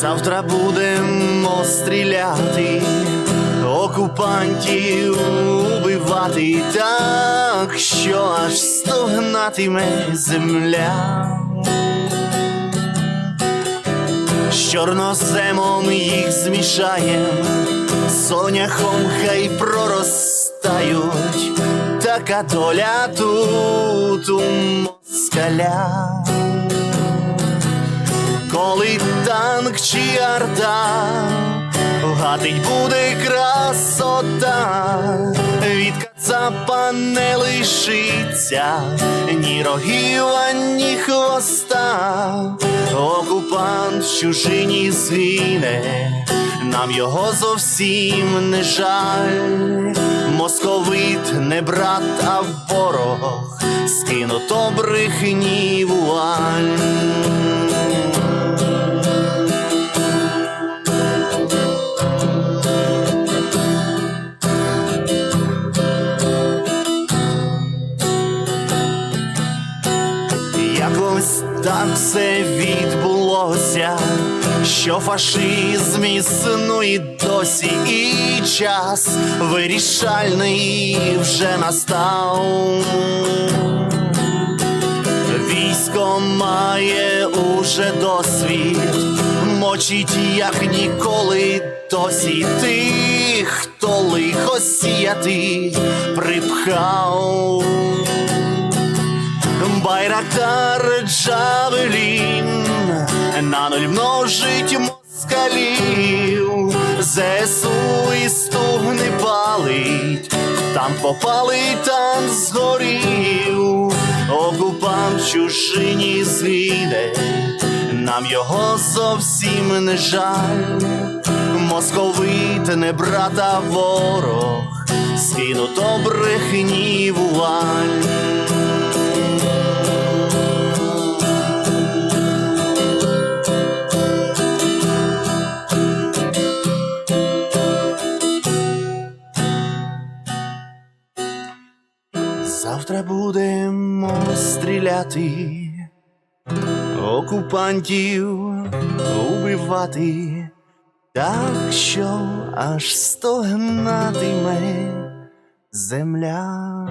Завтра будемо стріляти, окупантів убивати так, що аж стогнатиме земля. З чорноземом їх змішаєм, соняхом хай проростають, така доля тут у москаля. Коли танк чи арта гатить буде красота, від кацапа не лишиться ні рогів, ані хвоста. Окупант в чужині згине, нам його зовсім не жаль. Московит не брат, а ворог, скинуто брехні вуаль. Якось так все відбулося, що фашизм існує досі, і час вирішальний вже настав. Військо має уже досвід, мочить як ніколи досі тих, хто лихо сіяти припхав. Байрактар Джавелін на нуль множить москалів, ЗСУ і стугни палить, там попалить, там згорів, окупант чужині згине, нам його зовсім не жаль, московит не брата ворог, скинуто брехні Завтра будемо стріляти, окупантів убивати, так що аж стогнатиме земля.